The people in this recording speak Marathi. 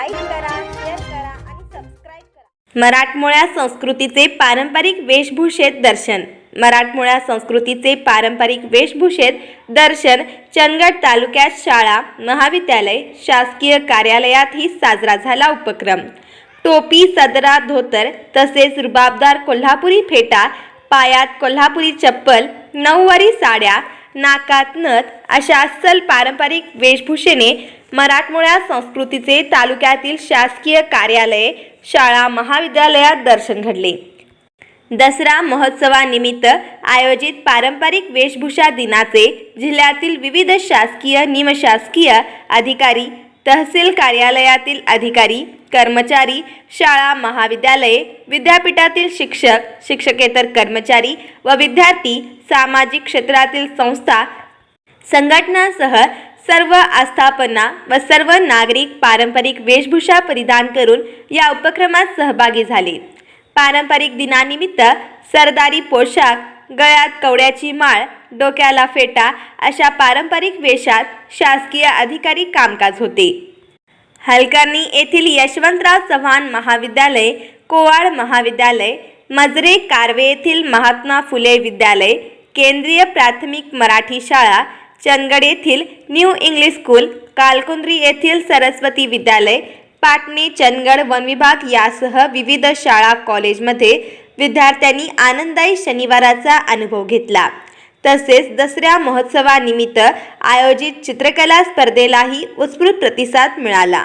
लाईक करा शेअर करा आणि सबस्क्राईब करा. मराठमोळ्या संस्कृतीचे पारंपरिक वेशभूषेत दर्शन. मराठमोळ्या संस्कृतीचे पारंपरिक वेशभूषेत दर्शन चंदगड तालुक्यात शाळा महाविद्यालय शासकीय कार्यालयातही साजरा झाला उपक्रम. टोपी सदरा धोतर तसेच रुबाबदार कोल्हापुरी फेटा पायात कोल्हापुरी चप्पल नऊवारी साड्या नाकात नथ अशा अस्सल पारंपरिक वेशभूषेने मराठमोळ्या संस्कृतीचे तालुक्यातील शासकीय कार्यालये शाळा महाविद्यालयात दर्शन घडले. दसरा महोत्सवानिमित्त आयोजित पारंपरिक वेशभूषा दिनाचे जिल्ह्यातील विविध शासकीय निमशासकीय अधिकारी तहसील कार्यालयातील अधिकारी कर्मचारी शाळा महाविद्यालये विद्यापीठातील शिक्षक शिक्षकेतर कर्मचारी व विद्यार्थी सामाजिक क्षेत्रातील संस्था संघटनांसह सर्व आस्थापना व सर्व नागरिक पारंपरिक वेशभूषा परिधान करून या उपक्रमात सहभागी झाले. पारंपरिक दिनानिमित्त सरदारी पोशाख गळ्यात कवड्याची माळ डोक्याला फेटा अशा पारंपरिक वेशात शासकीय अधिकारी कामकाज होते. हलकर्णी येथील यशवंतराव चव्हाण महाविद्यालय कोवाड महाविद्यालय मजरे कार्वे येथील महात्मा फुले विद्यालय केंद्रीय प्राथमिक मराठी शाळा चंदगड येथील न्यू इंग्लिश स्कूल कालकुंद्री येथील सरस्वती विद्यालय पाटणे चंदगड वन विभाग यासह विविध शाळा कॉलेजमध्ये विद्यार्थ्यांनी आनंददायी शनिवाराचा अनुभव घेतला. तसेच दसऱ्या महोत्सवानिमित्त आयोजित चित्रकला स्पर्धेलाही उत्स्फूर्त प्रतिसाद मिळाला.